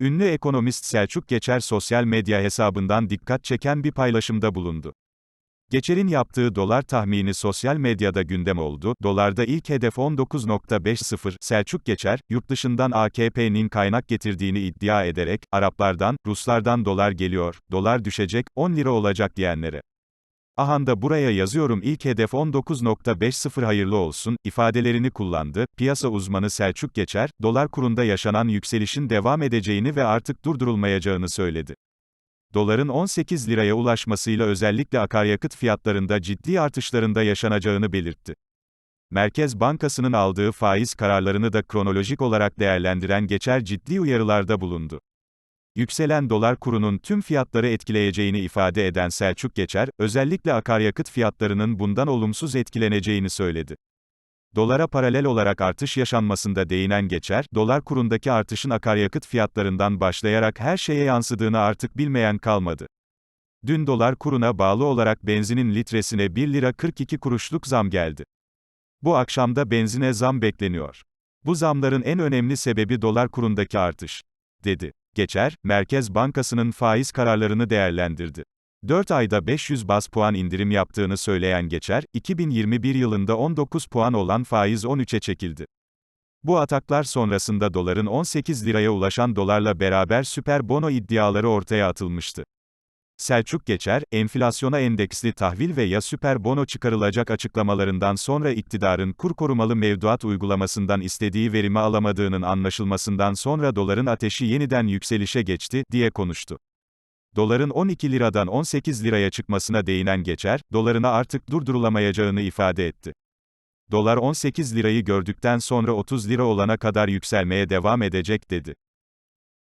Ünlü ekonomist Selçuk Geçer sosyal medya hesabından dikkat çeken bir paylaşımda bulundu. Geçer'in yaptığı dolar tahmini sosyal medyada gündem oldu. Dolarda ilk hedef 19.50. Selçuk Geçer, yurt dışından AKP'nin kaynak getirdiğini iddia ederek, Araplardan, Ruslardan dolar geliyor, dolar düşecek, 10 lira olacak diyenlere. Ahanda buraya yazıyorum ilk hedef 19.50 hayırlı olsun, ifadelerini kullandı. Piyasa uzmanı Selçuk Geçer, dolar kurunda yaşanan yükselişin devam edeceğini ve artık durdurulmayacağını söyledi. Doların 18 liraya ulaşmasıyla özellikle akaryakıt fiyatlarında ciddi artışlarında yaşanacağını belirtti. Merkez Bankası'nın aldığı faiz kararlarını da kronolojik olarak değerlendiren Geçer ciddi uyarılarda bulundu. Yükselen dolar kurunun tüm fiyatları etkileyeceğini ifade eden Selçuk Geçer, özellikle akaryakıt fiyatlarının bundan olumsuz etkileneceğini söyledi. Dolara paralel olarak artış yaşanmasında değinen Geçer, dolar kurundaki artışın akaryakıt fiyatlarından başlayarak her şeye yansıdığını artık bilmeyen kalmadı. Dün dolar kuruna bağlı olarak benzinin litresine 1 lira 42 kuruşluk zam geldi. Bu akşamda benzine zam bekleniyor. Bu zamların en önemli sebebi dolar kurundaki artış, dedi. Geçer, Merkez Bankası'nın faiz kararlarını değerlendirdi. 4 ayda 500 bas puan indirim yaptığını söyleyen Geçer, 2021 yılında 19 puan olan faiz 13'e çekildi. Bu ataklar sonrasında doların 18 liraya ulaşan dolarla beraber süper bono iddiaları ortaya atılmıştı. Selçuk Geçer, enflasyona endeksli tahvil ve ya süper bono çıkarılacak açıklamalarından sonra iktidarın kur korumalı mevduat uygulamasından istediği verimi alamadığının anlaşılmasından sonra doların ateşi yeniden yükselişe geçti, diye konuştu. Doların 12 liradan 18 liraya çıkmasına değinen Geçer, dolarına artık durdurulamayacağını ifade etti. Dolar 18 lirayı gördükten sonra 30 lira olana kadar yükselmeye devam edecek dedi.